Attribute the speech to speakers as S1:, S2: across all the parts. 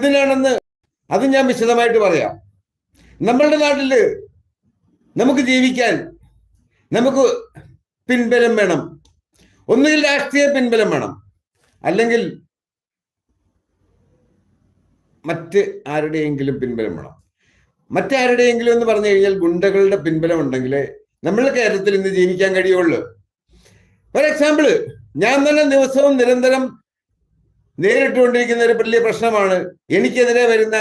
S1: എന്തിനാണെന്ന് അത് ഞാൻ വിശദമായിട്ട് പറയാം. നമ്മളുടെ നാട്ടിൽ നമുക്ക് ജീവിക്കാൻ നമുക്ക് പിൻബലം വേണം. ഒന്നുകിൽ രാഷ്ട്രീയ പിൻബലം വേണം. അല്ലെങ്കിൽ മറ്റ് ആരുടെയെങ്കിലും പിൻബലം വേണം. മറ്റാരുടെയെങ്കിലും എന്ന് പറഞ്ഞു കഴിഞ്ഞാൽ ഗുണ്ടകളുടെ പിൻബലം ഉണ്ടെങ്കിൽ നമ്മൾ കേരളത്തിൽ ഇന്ന് ജീവിക്കാൻ കഴിയുള്ളൂ. ഫോർ എക്സാമ്പിൾ ഞാൻ തന്നെ ദിവസവും നിരന്തരം നേരിട്ടുകൊണ്ടിരിക്കുന്ന ഒരു വലിയ പ്രശ്നമാണ്. എനിക്കെതിരെ വരുന്ന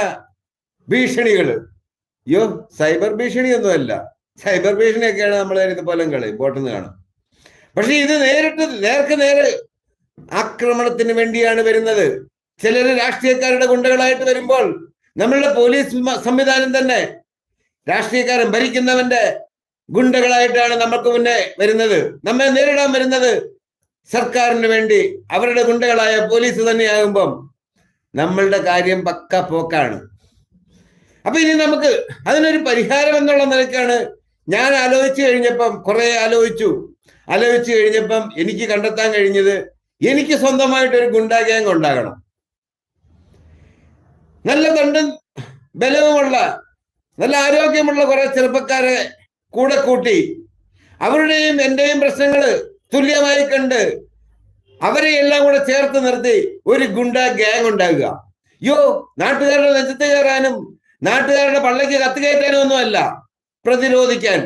S1: ഭീഷണികൾ അയ്യോ സൈബർ ഭീഷണിയൊന്നുമല്ല. സൈബർ ഭീഷണിയൊക്കെയാണ് നമ്മൾ ഇതുപോലെ കളി പോട്ടെന്ന് കാണും പക്ഷെ ഇത് നേരിട്ട് നേർക്ക് നേരെ ആക്രമണത്തിന് വേണ്ടിയാണ് വരുന്നത്. ചിലര് രാഷ്ട്രീയക്കാരുടെ ഗുണ്ടകളായിട്ട് വരുമ്പോൾ നമ്മളുടെ പോലീസ് സംവിധാനം തന്നെ രാഷ്ട്രീയക്കാരൻ ഭരിക്കുന്നവന്റെ ഗുണ്ടകളായിട്ടാണ് നമ്മൾക്ക് മുന്നേ വരുന്നത്. നമ്മെ നേരിടാൻ വരുന്നത് സർക്കാരിന് വേണ്ടി അവരുടെ ഗുണ്ടകളായ പോലീസ് തന്നെയാകുമ്പം നമ്മളുടെ കാര്യം പക്ക പോക്കാണ്. അപ്പൊ ഇനി നമുക്ക് അതിനൊരു പരിഹാരം എന്നുള്ള നിലയ്ക്കാണ് ഞാൻ ആലോചിച്ചു കഴിഞ്ഞപ്പം കുറെ ആലോചിച്ചു. ആലോചിച്ചു കഴിഞ്ഞപ്പം എനിക്ക് കണ്ടെത്താൻ കഴിഞ്ഞത് എനിക്ക് സ്വന്തമായിട്ട് ഒരു ഗുണ്ടാ ഗ്യാങ് ഉണ്ടാകണം. നല്ല കണ്ടും ബലവുമുള്ള നല്ല ആരോഗ്യമുള്ള കുറെ ചെറുപ്പക്കാരെ കൂടെ കൂട്ടി അവരുടെയും എന്റെയും പ്രശ്നങ്ങൾ തുല്യമായി കണ്ട് അവരെ എല്ലാം കൂടെ ചേർത്ത് നിർത്തി ഒരു ഗുണ്ട ഗ്യാങ് ഉണ്ടാകുക യോ നാട്ടുകാരുടെ നെഞ്ചത്ത് കയറാനും നാട്ടുകാരുടെ പള്ളയ്ക്ക് കത്തുകയറ്റാനും ഒന്നുമല്ല. പ്രതിരോധിക്കാൻ.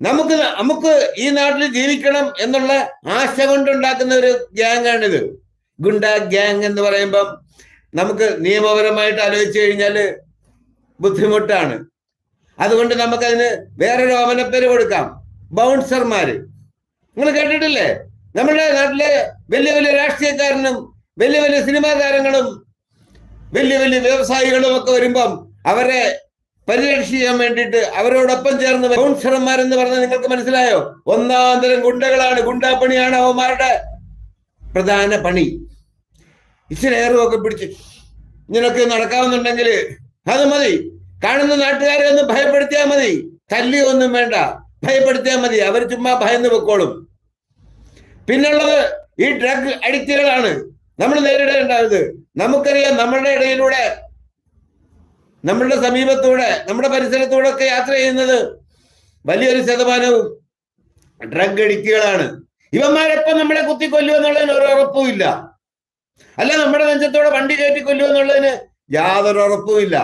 S1: നമുക്ക് നമുക്ക് ഈ നാട്ടിൽ ജീവിക്കണം എന്നുള്ള ആശ കൊണ്ടുണ്ടാക്കുന്ന ഒരു ഗ്യാങ് ആണിത്. ഗുണ്ട ഗ്യാങ് എന്ന് പറയുമ്പം നമുക്ക് നിയമപരമായിട്ട് ആലോചിച്ചു കഴിഞ്ഞാൽ ബുദ്ധിമുട്ടാണ്. അതുകൊണ്ട് നമുക്കതിന് വേറൊരു ഓമനപ്പേര് കൊടുക്കാം. ബൗൺസർമാര്. നിങ്ങൾ കേട്ടിട്ടില്ലേ? നമ്മുടെ നാട്ടിലെ വലിയ വലിയ രാഷ്ട്രീയക്കാരനും വലിയ വലിയ സിനിമാ താരങ്ങളും വലിയ വലിയ വ്യവസായികളും ഒക്കെ വരുമ്പം അവരെ പരിരക്ഷിക്കാൻ വേണ്ടിയിട്ട് അവരോടൊപ്പം ചേർന്ന് കൗൺസിലർമാരെന്ന് പറഞ്ഞാൽ നിങ്ങൾക്ക് മനസ്സിലായോ? ഒന്നാം തരം ഗുണ്ടകളാണ്. ഗുണ്ടാപ്പണിയാണ് അവന്മാരുടെ പ്രധാന പണി. ഇച്ചിരി ഏറുമൊക്കെ പിടിച്ച് ഇങ്ങനൊക്കെ നടക്കാവുന്നുണ്ടെങ്കിൽ അത് മതി. കാണുന്ന നാട്ടുകാരെ ഒന്ന് ഭയപ്പെടുത്തിയാൽ മതി. തല്ലിയൊന്നും വേണ്ട. ഭയപ്പെടുത്തിയാൽ മതി. അവർ ചുമ്മാ ഭയന്ന് പൊക്കോളും. പിന്നുള്ളത് ഈ ഡ്രഗ് അഡിക്റ്റുകളാണ് നമ്മൾ നേരിടേണ്ടത്. നമുക്കറിയാം നമ്മളുടെ ഇടയിലൂടെ നമ്മളുടെ സമീപത്തൂടെ നമ്മുടെ പരിസരത്തൂടെ ഒക്കെ യാത്ര ചെയ്യുന്നത് വലിയൊരു ശതമാനവും ഡ്രഗ് അഡിക്റ്റുകളാണ് ഇവന്മാരെപ്പം നമ്മളെ കുത്തിക്കൊല്ലും എന്നുള്ളതിന് ഒരു ഉറപ്പുമില്ല അല്ല നമ്മുടെ നെഞ്ചത്തോടെ വണ്ടി കയറ്റി കൊല്ലുക എന്നുള്ളതിന് യാതൊരു ഉറപ്പുമില്ല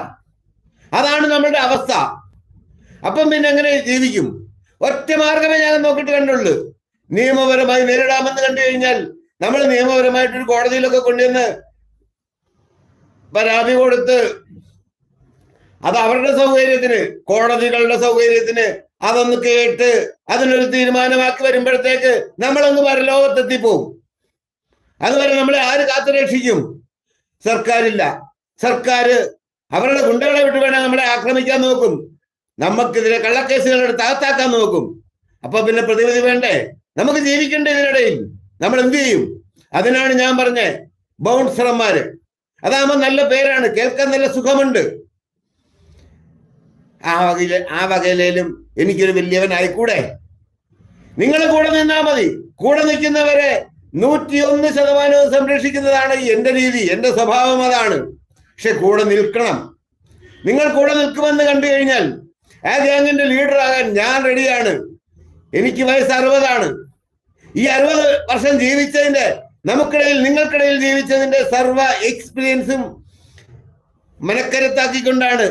S1: അതാണ് നമ്മളുടെ അവസ്ഥ. അപ്പം പിന്നെ എങ്ങനെ ജീവിക്കും? ഒറ്റ മാർഗമേ ഞാൻ നോക്കിയിട്ട് കണ്ടുള്ളൂ. നിയമപരമായി നേരിടാമെന്ന് കണ്ടു കഴിഞ്ഞാൽ നമ്മൾ നിയമപരമായിട്ടൊരു കോടതിയിലൊക്കെ കൊണ്ടുവന്ന് പരാതി കൊടുത്ത് അത് അവരുടെ സൗകര്യത്തിന് കോടതികളുടെ സൗകര്യത്തിന് അതൊന്ന് കേട്ട് അതിനൊരു തീരുമാനമാക്കി വരുമ്പോഴത്തേക്ക് നമ്മളൊന്ന് പരലോകത്തെത്തിപ്പോവും. അതുവരെ നമ്മളെ ആര് കാത്തുരക്ഷിക്കും? സർക്കാരില്ല. സർക്കാർ അവരുടെ ഗുണ്ടകളെ വിട്ട് വേണേൽ നമ്മളെ ആക്രമിക്കാൻ നോക്കും. നമുക്കെതിരെ കള്ളക്കേസുകൾ എടുത്ത് അകത്താക്കാൻ നോക്കും. അപ്പൊ പിന്നെ പ്രതിവിധി വേണ്ടേ? നമുക്ക് ജീവിക്കേണ്ട ഇതിനിടയിൽ നമ്മൾ എന്ത് ചെയ്യും? അതിനാണ് ഞാൻ പറഞ്ഞ ബൗൺസർമാര്. അതാകുമ്പോ നല്ല പേരാണ് കേൾക്കാൻ നല്ല സുഖമുണ്ട്. ആ വകയിൽ ആ വകയിലേലും എനിക്കൊരു വലിയവനായിക്കൂടെ? നിങ്ങൾ കൂടെ നിന്നാ മതി. കൂടെ നിൽക്കുന്നവരെ നൂറ്റിയൊന്ന് ശതമാനവും സംരക്ഷിക്കുന്നതാണ് എന്റെ രീതി എന്റെ സ്വഭാവം അതാണ്. പക്ഷെ കൂടെ നിൽക്കണം. നിങ്ങൾ കൂടെ നിൽക്കുമെന്ന് കണ്ടു കഴിഞ്ഞാൽ ആ ഗ്യാങ്ങിന്റെ ലീഡർ ആകാൻ ഞാൻ റെഡിയാണ്. എനിക്ക് വയസ്സ് അറുപതാണ്. ഈ അറുപത് വർഷം ജീവിച്ചതിന്റെ നമുക്കിടയിൽ നിങ്ങൾക്കിടയിൽ ജീവിച്ചതിന്റെ സർവ എക്സ്പീരിയൻസും മനക്കരുത്താക്കിക്കൊണ്ടാണ്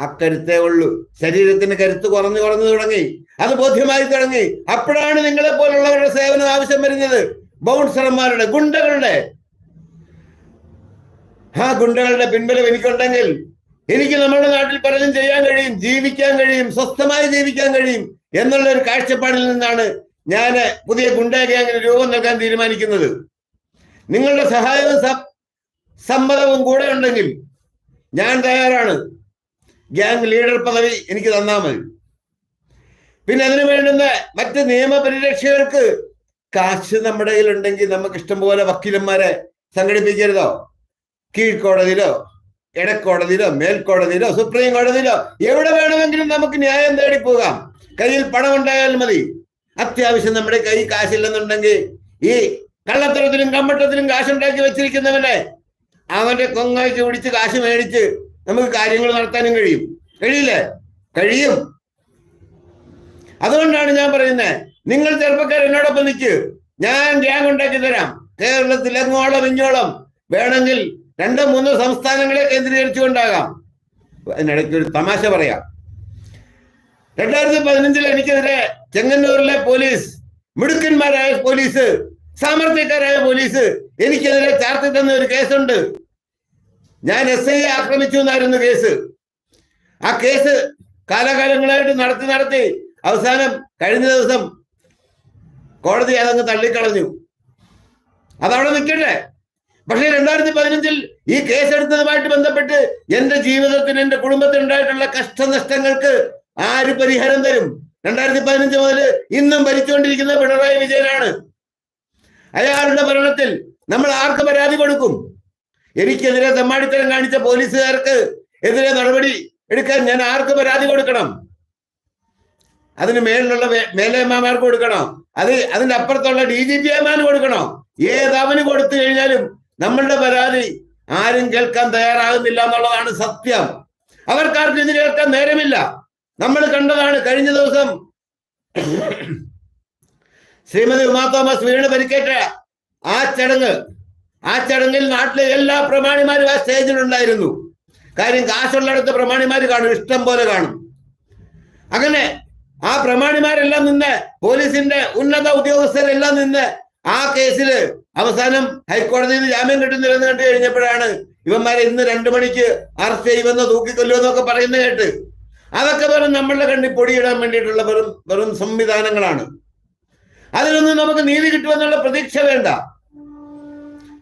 S1: അക്കരുത്തേ ഉള്ളൂ. ശരീരത്തിന് കരുത്ത് കുറഞ്ഞു കുറഞ്ഞു തുടങ്ങി. അത് ബോധ്യമായി തുടങ്ങി. അപ്പോഴാണ് നിങ്ങളെ പോലുള്ളവരുടെ സേവനം ആവശ്യം വരുന്നത്. ബൗൺസർമാരുടെ ഗുണ്ടകളുടെ. ആ ഗുണ്ടകളുടെ പിൻബലം എനിക്കുണ്ടെങ്കിൽ എനിക്ക് നമ്മുടെ നാട്ടിൽ പലരും ചെയ്യാൻ കഴിയും ജീവിക്കാൻ കഴിയും സ്വസ്ഥമായി ജീവിക്കാൻ കഴിയും. എന്നുള്ള ഒരു കാഴ്ചപ്പാടിൽ നിന്നാണ് ഞാൻ പുതിയ ഗുണ്ടാ ഗ്യാങ്ങിന് രൂപം നൽകാൻ തീരുമാനിക്കുന്നത്. നിങ്ങളുടെ സഹായവും സമ്മതവും കൂടെ ഉണ്ടെങ്കിൽ ഞാൻ തയ്യാറാണ്. ഗ്യാങ് ലീഡർ പദവി എനിക്ക് തന്നാൽ മതി. പിന്നെ അതിനു വേണ്ടുന്ന മറ്റ് നിയമപരിരക്ഷകർക്ക് കാശ് നമ്മുടെ കയ്യിലുണ്ടെങ്കിൽ നമുക്ക് ഇഷ്ടംപോലെ വക്കീലന്മാരെ സംഘടിപ്പിക്കരുതോ? കീഴ്ക്കോടതിയിലോ ഇടക്കോടതിയിലോ മേൽക്കോടതിയിലോ സുപ്രീം കോടതിയിലോ എവിടെ വേണമെങ്കിലും നമുക്ക് ന്യായം തേടി കയ്യിൽ പണം ഉണ്ടായാൽ മതി. അത്യാവശ്യം നമ്മുടെ കൈ കാശില്ലെന്നുണ്ടെങ്കിൽ ഈ കള്ളത്തരത്തിലും കമ്മട്ടത്തിലും കാശുണ്ടാക്കി വെച്ചിരിക്കുന്നവനെ അവന്റെ കൊങ്ങയ്ക്ക് പിടിച്ച് കാശ് മേടിച്ച് നമുക്ക് കാര്യങ്ങൾ നടത്താനും കഴിയും. കഴിയില്ലേ? കഴിയും. അതുകൊണ്ടാണ് ഞാൻ പറയുന്നത് നിങ്ങൾ ചെറുപ്പക്കാർ എന്നോടൊപ്പം നിൽക്ക് ഞാൻ ഗ്യാങ് ഉണ്ടാക്കി തരാം. കേരളത്തിൽ അങ്ങോളം ഇങ്ങോളം വേണമെങ്കിൽ രണ്ടോ മൂന്നോ സംസ്ഥാനങ്ങളെ കേന്ദ്രീകരിച്ചുകൊണ്ടാകാം. അതിനിടയ്ക്ക് ഒരു തമാശ പറയാം. രണ്ടായിരത്തി പതിനഞ്ചിൽ എനിക്കെതിരെ ചെങ്ങന്നൂരിലെ പോലീസ് മിടുക്കന്മാരായ പോലീസ് സാമർത്ഥ്യക്കാരായ പോലീസ് എനിക്കെതിരെ ചാർത്തി തന്ന ഒരു കേസുണ്ട്. ഞാൻ എസ് ഐയെ ആക്രമിച്ചു എന്നായിരുന്നു കേസ്. ആ കേസ് കാലകാലങ്ങളായിട്ട് നടത്തി നടത്തി അവസാനം കഴിഞ്ഞ ദിവസം കോടതി അതങ്ങ് തള്ളിക്കളഞ്ഞു. അതവിടെ നിൽക്കട്ടെ. പക്ഷേ രണ്ടായിരത്തി പതിനഞ്ചിൽ ഈ കേസെടുത്തതുമായിട്ട് ബന്ധപ്പെട്ട് എന്റെ ജീവിതത്തിന് എന്റെ കുടുംബത്തിനുണ്ടായിട്ടുള്ള കഷ്ടനഷ്ടങ്ങൾക്ക് ആര് പരിഹാരം തരും? രണ്ടായിരത്തി പതിനഞ്ച് മുതൽ ഇന്നും ഭരിച്ചുകൊണ്ടിരിക്കുന്ന പിണറായി വിജയനാണ്. അയാളുടെ ഭരണത്തിൽ നമ്മൾ ആർക്ക് പരാതി കൊടുക്കും? എനിക്കെതിരെ തെമ്മാടിത്തരം കാണിച്ച പോലീസുകാർക്ക് എതിരെ നടപടി എടുക്കാൻ ഞാൻ ആർക്ക് പരാതി കൊടുക്കണം? അതിന് മേലിലുള്ള മേലേമാർക്ക് കൊടുക്കണോ? അത് അതിന്റെ അപ്പുറത്തുള്ള ഡി ജി പി എമാന് കൊടുക്കണോ? ഏതവന് കൊടുത്തു കഴിഞ്ഞാലും നമ്മളുടെ പരാതി ആരും കേൾക്കാൻ തയ്യാറാകുന്നില്ല എന്നുള്ളതാണ് സത്യം. അവർക്കാർക്കും ഇത് കേൾക്കാൻ നേരമില്ല. നമ്മൾ കണ്ടതാണ് കഴിഞ്ഞ ദിവസം ശ്രീമതി ഉമാ തോമസ് വീണ് പരിക്കേറ്റ ആ ചടങ്ങ്. ആ ചടങ്ങിൽ നാട്ടിലെ എല്ലാ പ്രമാണിമാരും ആ സ്റ്റേജിലുണ്ടായിരുന്നു കാര്യം കാശുള്ളടത്ത് പ്രമാണിമാർ കാണും ഇഷ്ടം പോലെ കാണും. അങ്ങനെ ആ പ്രമാണിമാരെല്ലാം നിന്ന് പോലീസിന്റെ ഉന്നത ഉദ്യോഗസ്ഥരെല്ലാം നിന്ന് ആ കേസിൽ അവസാനം ഹൈക്കോടതിയിൽ നിന്ന് ജാമ്യം കിട്ടുന്നില്ലെന്ന് കണ്ടു കഴിഞ്ഞപ്പോഴാണ് ഇവന്മാരെ ഇന്ന് രണ്ടു മണിക്ക് അറസ്റ്റ് ചെയ്യുമെന്ന് തൂക്കിക്കൊല്ലുമെന്നൊക്കെ പറയുന്നത് കേട്ട്. അതൊക്കെ വെറും നമ്മളുടെ കണ്ണി പൊടിയിടാൻ വേണ്ടിയിട്ടുള്ള വെറും വെറും സംവിധാനങ്ങളാണ്. അതിലൊന്നും നമുക്ക് നീതി കിട്ടുമെന്നുള്ള പ്രതീക്ഷ വേണ്ട.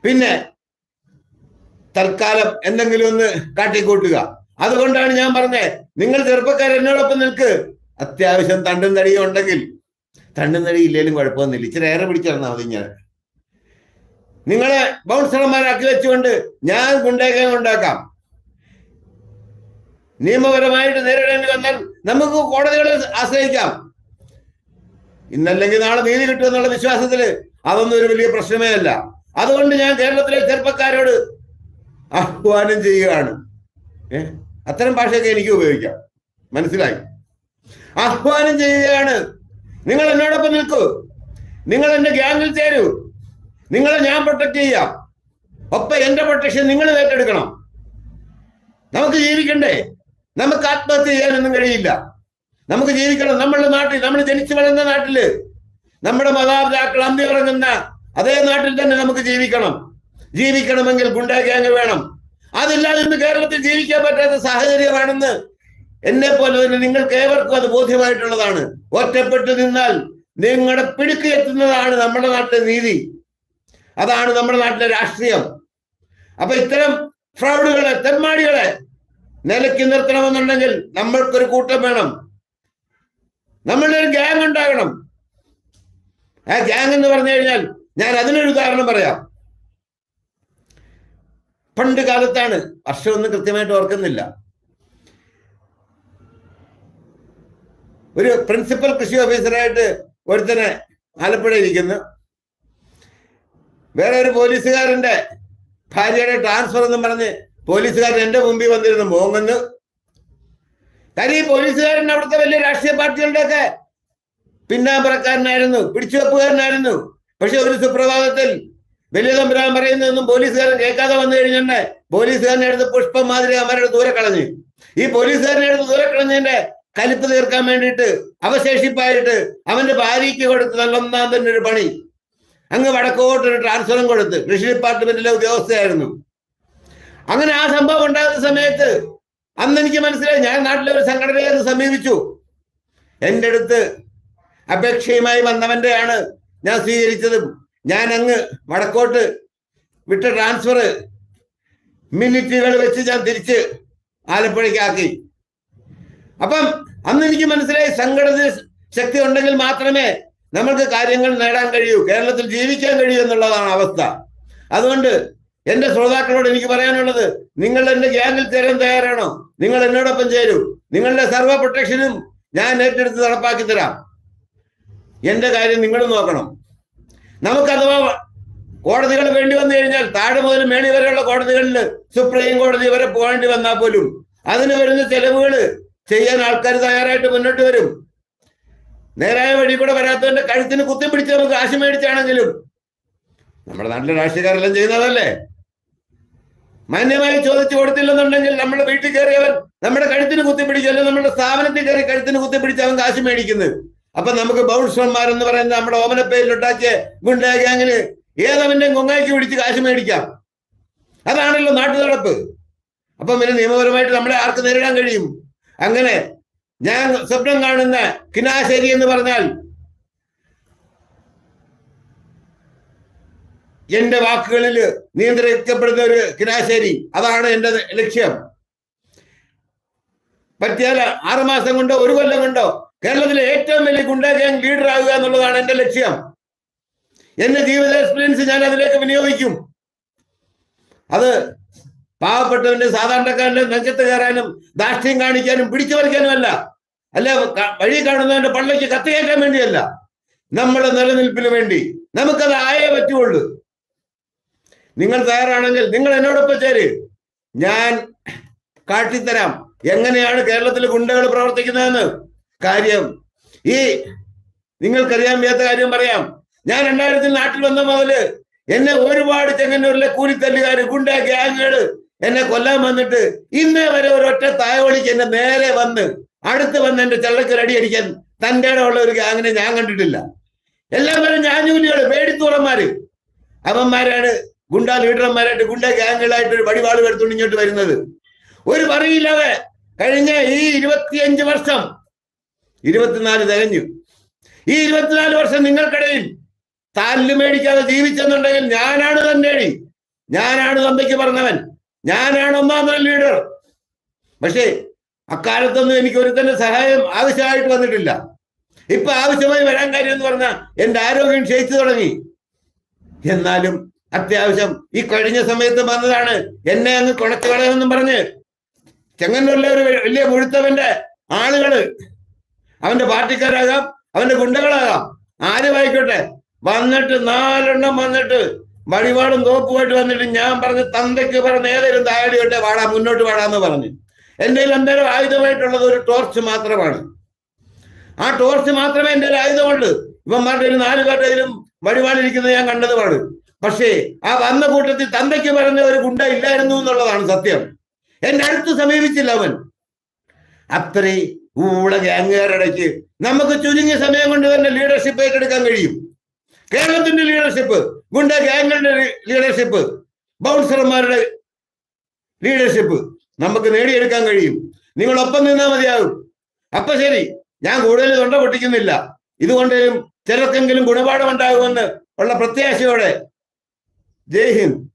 S1: പിന്നെ തൽക്കാലം എന്തെങ്കിലും ഒന്ന് കാട്ടിക്കൂട്ടുക. അതുകൊണ്ടാണ് ഞാൻ പറഞ്ഞത് നിങ്ങൾ ചെറുപ്പക്കാർ എന്നോടൊപ്പം നിൽക്ക്. അത്യാവശ്യം തണ്ടും തടിയും ഉണ്ടെങ്കിൽ. തണ്ടും തടി ഇല്ലേലും കുഴപ്പമൊന്നുമില്ല. ഇച്ചിരി ഏറെ പിടിച്ചിരുന്നാൽ മതി ഞാൻ. നിങ്ങളെ ബൗൺസർമാരാക്കി വെച്ചുകൊണ്ട് ഞാൻ ഗുണ്ടേക്കാൻ ഉണ്ടാക്കാം. നിയമപരമായിട്ട് നേരിടേണ്ടി വന്നാൽ നമുക്ക് കോടതികളെ ആശ്രയിക്കാം. ഇന്നല്ലെങ്കിൽ നാളെ നീതി കിട്ടുമെന്നുള്ള വിശ്വാസത്തിൽ അതൊന്നും ഒരു വലിയ പ്രശ്നമേ അല്ല. അതുകൊണ്ട് ഞാൻ കേരളത്തിലെ ചെറുപ്പക്കാരോട് ആഹ്വാനം ചെയ്യുകയാണ്. ഏഹ് അത്തരം ഭാഷയൊക്കെ എനിക്ക് ഉപയോഗിക്കാം. മനസ്സിലായി? ആഹ്വാനം ചെയ്യുകയാണ്. നിങ്ങൾ എന്നോടൊപ്പം നിൽക്കൂ. നിങ്ങൾ എന്റെ ഗ്യാങ്ങിൽ ചേരൂ. നിങ്ങളെ ഞാൻ പ്രൊട്ടക്ട് ചെയ്യാം. ഒപ്പം എന്റെ പ്രൊട്ടക്ഷൻ നിങ്ങൾ ഏറ്റെടുക്കണം. നമുക്ക് ജീവിക്കണ്ടേ? നമുക്ക് ആത്മഹത്യ ചെയ്യാനൊന്നും കഴിയില്ല. നമുക്ക് ജീവിക്കണം. നമ്മളുടെ നാട്ടിൽ നമ്മൾ ജനിച്ചു വളർന്ന നാട്ടിൽ നമ്മുടെ മാതാപിതാക്കൾ അന്തി ഉറങ്ങുന്ന അതേ നാട്ടിൽ തന്നെ നമുക്ക് ജീവിക്കണം. ജീവിക്കണമെങ്കിൽ ഗുണ്ടാ ഗ്യാങ് വേണം. അതില്ലാതെ ഇന്ന് കേരളത്തിൽ ജീവിക്കാൻ പറ്റാത്ത സാഹചര്യമാണെന്ന് എന്നെ പോലെ തന്നെ നിങ്ങൾക്ക് ഏവർക്കും അത് ബോധ്യമായിട്ടുള്ളതാണ്. ഒറ്റപ്പെട്ടു നിന്നാൽ നിങ്ങളുടെ പിടുക്ക് എത്തുന്നതാണ് നമ്മുടെ നാട്ടിലെ നീതി. അതാണ് നമ്മുടെ നാട്ടിലെ രാഷ്ട്രീയം. അപ്പൊ ഇത്തരം ഫ്രൗഡുകളെ തെമ്മാടികളെ നിലയ്ക്ക് നിർത്തണമെന്നുണ്ടെങ്കിൽ നമ്മൾക്കൊരു കൂട്ടം വേണം. നമ്മളുടെ ഒരു ഗ്യാങ് ഉണ്ടാകണം. ആ ഗ്യാങ് എന്ന് പറഞ്ഞു കഴിഞ്ഞാൽ ഞാൻ അതിനൊരു ഉദാഹരണം പറയാം. പണ്ട് കാലത്താണ് വർഷമൊന്നും കൃത്യമായിട്ട് ഓർക്കുന്നില്ല. ഒരു പ്രിൻസിപ്പൽ കൃഷി ഓഫീസറായിട്ട് ഒരുത്തനെ ആലപ്പുഴ ഇരിക്കുന്നു. വേറെ ഒരു പോലീസുകാരന്റെ ഭാര്യയുടെ ട്രാൻസ്ഫർ എന്നും പറഞ്ഞ് പോലീസുകാരൻ എന്റെ മുമ്പിൽ വന്നിരുന്നു മോങ്ങന്ന്. കാര്യം ഈ പോലീസുകാരൻ അവിടുത്തെ വലിയ രാഷ്ട്രീയ പാർട്ടികളുടെയൊക്കെ പിന്നാമ്പറക്കാരനായിരുന്നു പിടിച്ചുവെപ്പുകാരനായിരുന്നു. പക്ഷെ ഒരു സുപ്രഭാതത്തിൽ വലിയ തമ്പുരാൻ പറയുന്നതൊന്നും പോലീസുകാരൻ കേൾക്കാതെ വന്നു കഴിഞ്ഞിട്ട് പോലീസുകാരനെ എടുത്ത് പുഷ്പം മാതിരി അവരുടെ ദൂരെ കളഞ്ഞു. ഈ പോലീസുകാരനെ എടുത്ത് ദൂരെ കളഞ്ഞതിന്റെ കലിപ്പ് തീർക്കാൻ വേണ്ടിയിട്ട് അവശേഷിപ്പായിട്ട് അവന്റെ ഭാര്യയ്ക്ക് കൊടുത്ത് നല്ലൊന്നാം തന്നെ ഒരു പണി. അങ്ങ് വടക്കോട്ടൊരു ട്രാൻസ്ഫറും കൊടുത്ത് കൃഷി ഡിപ്പാർട്ട്മെന്റിലെ ഉദ്യോഗസ്ഥയായിരുന്നു. അങ്ങനെ ആ സംഭവം ഉണ്ടാകുന്ന സമയത്ത് അന്ന് എനിക്ക് മനസ്സിലായി ഞാൻ നാട്ടിലെ ഒരു സംഘടനയെ സമീപിച്ചു. എന്റെ അടുത്ത് അപേക്ഷയുമായി വന്നവന്റെയാണ് ഞാൻ സ്വീകരിച്ചതും. ഞാൻ അങ്ങ് വടക്കോട്ട് വിട്ട ട്രാൻസ്ഫർ മിനിറ്റുകൾ വെച്ച് ഞാൻ തിരിച്ച് ആലപ്പുഴയ്ക്കാക്കി അപ്പം അന്ന് എനിക്ക് മനസ്സിലായി സംഘടന ശക്തി ഉണ്ടെങ്കിൽ മാത്രമേ നമ്മൾക്ക് കാര്യങ്ങൾ നേടാൻ കഴിയൂ കേരളത്തിൽ ജീവിക്കാൻ കഴിയൂ എന്നുള്ളതാണ് അവസ്ഥ. അതുകൊണ്ട് എന്റെ ശ്രോതാക്കളോട് എനിക്ക് പറയാനുള്ളത് നിങ്ങൾ എന്റെ ഗ്യാങ്ങിൽ ചേരാൻ തയ്യാറാണോ? നിങ്ങൾ എന്നോടൊപ്പം ചേരൂ. നിങ്ങളുടെ സർവ പ്രൊട്ടക്ഷനും ഞാൻ ഏറ്റെടുത്ത് നടപ്പാക്കി തരാം. എന്റെ കാര്യം നിങ്ങൾ നോക്കണം. നമുക്ക് അഥവാ കോടതികൾ വേണ്ടി വന്നു കഴിഞ്ഞാൽ താഴെ മുതൽ മേളി വരെയുള്ള കോടതികളിൽ സുപ്രീം കോടതി വരെ പോകേണ്ടി വന്നാൽ പോലും അതിന് വരുന്ന ചെലവുകൾ ചെയ്യാൻ ആൾക്കാർ തയ്യാറായിട്ട് മുന്നോട്ട് വരും. നേരായ വഴി കൂടെ വരാത്തവന്റെ കഴുത്തിന് കുത്തിപ്പിടിച്ച് നമുക്ക് കാശ് മേടിച്ചാണെങ്കിലും നമ്മുടെ നാട്ടിലെ രാഷ്ട്രീയക്കാരെല്ലാം ചെയ്യുന്നതല്ലേ? മാന്യമായി ചോദിച്ചു കൊടുത്തില്ലെന്നുണ്ടെങ്കിൽ നമ്മുടെ വീട്ടിൽ കയറിയവൻ നമ്മുടെ കഴുത്തിന് കുത്തിപ്പിടിച്ചു അല്ലെങ്കിൽ നമ്മുടെ സ്ഥാപനത്തിൽ കയറി കഴുത്തിന് കുത്തിപ്പിടിച്ച് അവൻ കാശ് മേടിക്കുന്നത്. അപ്പൊ നമുക്ക് ബൗൺസർമാർ എന്ന് പറയുന്ന നമ്മുടെ ഓമനപ്പേരിലൊട്ടാക്കിയ ഗുണ്ടാ ഗ്യാങ്ങിന് ഏതവന്റെ കൊങ്ങാക്കി പിടിച്ച് കാശ് മേടിക്കാം. അതാണല്ലോ നാട്ടു നടപ്പ് അപ്പൊ പിന്നെ നിയമപരമായിട്ട് നമ്മളെ ആർക്ക് നേരിടാൻ കഴിയും? അങ്ങനെ ഞാൻ സ്വപ്നം കാണുന്ന കിനാശേരി എന്ന് പറഞ്ഞാൽ എന്റെ വാക്കുകളിൽ നിയന്ത്രിക്കപ്പെടുന്ന ഒരു കിനാശേരി അതാണ് എന്റെ ലക്ഷ്യം. പറ്റിയാൽ ആറുമാസം കൊണ്ടോ ഒരു കൊല്ലം കൊണ്ടോ കേരളത്തിലെ ഏറ്റവും വലിയ ഗുണ്ടാ ഗ്യാങ് ലീഡർ ആകുക എന്നുള്ളതാണ് എന്റെ ലക്ഷ്യം. എന്റെ ജീവിത എക്സ്പീരിയൻസ് ഞാൻ അതിലേക്ക് വിനിയോഗിക്കും. അത് പാവപ്പെട്ടവന്റെ സാധാരണക്കാരന്റെ നെഞ്ചത്ത് കയറാനും ദാഷ്ട്യം കാണിക്കാനും പിടിച്ചു പറിക്കാനും അല്ല. വഴി കാണുന്നവന്റെ പള്ളിക്ക് കത്തിയേക്കാൻ വേണ്ടിയല്ല. നമ്മുടെ നിലനിൽപ്പിന് വേണ്ടി നമുക്കത് ആയേ പറ്റുള്ളൂ. നിങ്ങൾ തയ്യാറാണെങ്കിൽ നിങ്ങൾ എന്നോടൊപ്പം ചേര്. ഞാൻ കാട്ടിത്തരാം. എങ്ങനെയാണ് കേരളത്തിൽ ഗുണ്ടകൾ പ്രവർത്തിക്കുന്നതെന്ന്? കാര്യം ഈ നിങ്ങൾക്കറിയാൻ വയ്യാത്ത കാര്യം പറയാം. ഞാൻ രണ്ടായിരത്തിൽ നാട്ടിൽ വന്ന മുതൽ എന്നെ ഒരുപാട് ചെങ്ങന്നൂരിലെ കൂലിത്തല്ലുകാർ ഗുണ്ട ഗ്യാങ്ങുകൾ എന്നെ കൊല്ലാൻ വന്നിട്ട് ഇന്നേ വരെ ഒരൊറ്റ തായവളിക്ക് എന്നെ നേരെ വന്ന് അടുത്ത് വന്ന് എന്റെ ചള്ളക്ക് റെഡി അടിക്കാൻ തന്റെ ഉള്ള ഒരു ഗ്യാങ്ങിനെ ഞാൻ കണ്ടിട്ടില്ല. എല്ലാവരും ഞാഞ്ഞൂലികൾ പേടിത്തൂറന്മാര് അവന്മാരാണ് ഗുണ്ട ലീഡർമാരായിട്ട് ഗുണ്ട ഗ്യാങ്ങുകളായിട്ട് ഒരു വടിവാൾ എടുത്തുകൊണ്ട് ഇങ്ങോട്ട് വരുന്നത്. ഒരു പറയില്ലാതെ കഴിഞ്ഞ ഈ ഇരുപത്തിയഞ്ച് വർഷം ഇരുപത്തിനാല് തികഞ്ഞു. ഈ ഇരുപത്തിനാല് വർഷം നിങ്ങൾക്കിടയിൽ താൽ മേടിക്കാതെ ജീവിച്ചെന്നുണ്ടെങ്കിൽ ഞാനാണ് തന്നേടി ഞാനാണ് തമ്പയ്ക്ക് പറഞ്ഞവൻ. ഞാനാണ് ഒന്നാമത്തെ ലീഡർ. പക്ഷേ അക്കാലത്തൊന്നും എനിക്ക് ഒരു തന്നെ സഹായം ആവശ്യമായിട്ട് വന്നിട്ടില്ല. ഇപ്പൊ ആവശ്യമായി വരാൻ കാര്യം എന്ന് പറഞ്ഞാൽ എന്റെ ആരോഗ്യം ക്ഷയിച്ചു തുടങ്ങി. എന്നാലും അത്യാവശ്യം ഈ കഴിഞ്ഞ സമയത്ത് വന്നതാണ്. എന്നെ അങ്ങ് കുണച്ചു കളയുമെന്നും പറഞ്ഞ് ചെങ്ങന്നൂരിലെ ഒരു വലിയ മുഴുത്തവന്റെ ആളുകൾ അവന്റെ പാർട്ടിക്കാരാകാം അവന്റെ ഗുണ്ടകളാകാം. ആരുമായിക്കോട്ടെ വന്നിട്ട് നാലെണ്ണം വന്നിട്ട് വഴിപാടും തോപ്പുമായിട്ട് വന്നിട്ട് ഞാൻ പറഞ്ഞ് തന്തയ്ക്ക് പറഞ്ഞ ഏതെങ്കിലും താഴെയോട്ടെ വാടാ മുന്നോട്ട് വാടാന്ന് പറഞ്ഞു. എന്റെ കയ്യിൽ എന്തേലും ആയുധമായിട്ടുള്ളത് ഒരു ടോർച്ച് മാത്രമാണ്. ആ ടോർച്ച് മാത്രമേ എന്റെ ഒരു ആയുധമുള്ളൂ. ഇവന്മാരുടെ ഒരു നാല് പേരുടെയിലും വഴിപാടിരിക്കുന്നത് ഞാൻ കണ്ടതുമാണ്. പക്ഷേ ആ വന്ന കൂട്ടത്തിൽ തന്തയ്ക്ക് പറഞ്ഞ ഒരു ഗുണ്ട ഇല്ലായിരുന്നു എന്നുള്ളതാണ് സത്യം. എന്റെ അടുത്ത് സമീപിച്ചില്ല അവൻ. അത്രേ ഊള ഗ്യാങ്ങുകാരടയ്ക്ക് നമുക്ക് ചുരുങ്ങിയ സമയം കൊണ്ട് തന്നെ ലീഡർഷിപ്പ് ഏറ്റെടുക്കാൻ കഴിയും. കേരളത്തിന്റെ ലീഡർഷിപ്പ് ഗുണ്ട ഗ്യാങ്ങുകളുടെ ലീഡർഷിപ്പ് ബൗൺസർമാരുടെ ലീഡർഷിപ്പ് നമുക്ക് നേടിയെടുക്കാൻ കഴിയും. നിങ്ങൾ ഒപ്പം നിന്നാൽ മതിയാകും. അപ്പൊ ശരി ഞാൻ കൂടുതൽ തൊണ്ട പൊട്ടിക്കുന്നില്ല. ഇതുകൊണ്ടും ചിലർക്കെങ്കിലും ഗുണപാഠം ഉണ്ടാകുമെന്ന് ഉള്ള പ്രത്യാശയോടെ Deyin